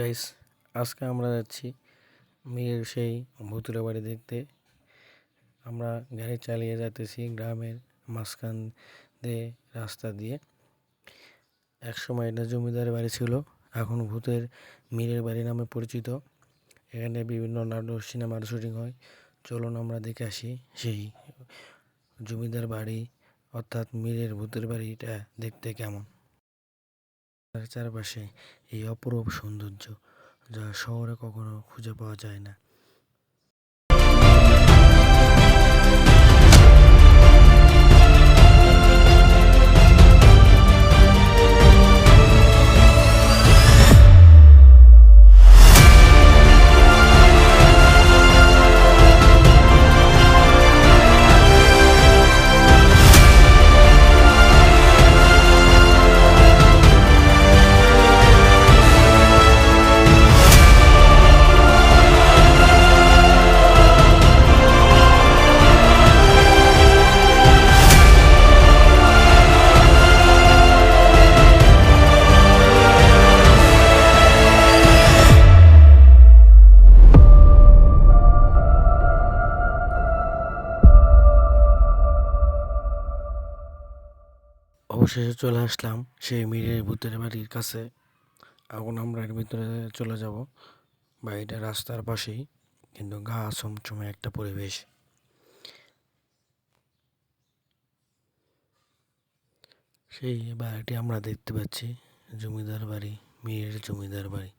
Guys আজকে আমরা যাচ্ছি মেয়ের সেই ভুতুরে বাড়ি দেখতে। আমরা গাড়ি চালিয়ে যাইতেছি গ্রামের মাঝখান দিয়ে রাস্তা দিয়ে। এক সময় এটা জমিদার বাড়ি ছিল, এখন ভূতের মীরের বাড়ি নামে পরিচিত। এখানে বিভিন্ন নাটক সিনেমার শুটিং হয়। চলুন আমরা দেখে আসি সেই জমিদার বাড়ি, অর্থাৎ মীরের ভূতের বাড়িটা দেখতে কেমন। তার চারপাশে এই অপরূপ সৌন্দর্য যা শহরে কখনো খুঁজে পাওয়া যায় না। অবশেষে চলে আসলাম সেই মিরের ভূতের বাড়ির কাছে। এখন আমরা এর ভিতরে চলে যাব। বাড়িটা রাস্তার পাশেই, কিন্তু গা ছমছমে একটা পরিবেশ। সেই বাড়িটি আমরা দেখতে পাচ্ছি, জমিদার বাড়ি মেয়ের জমিদার বাড়ি।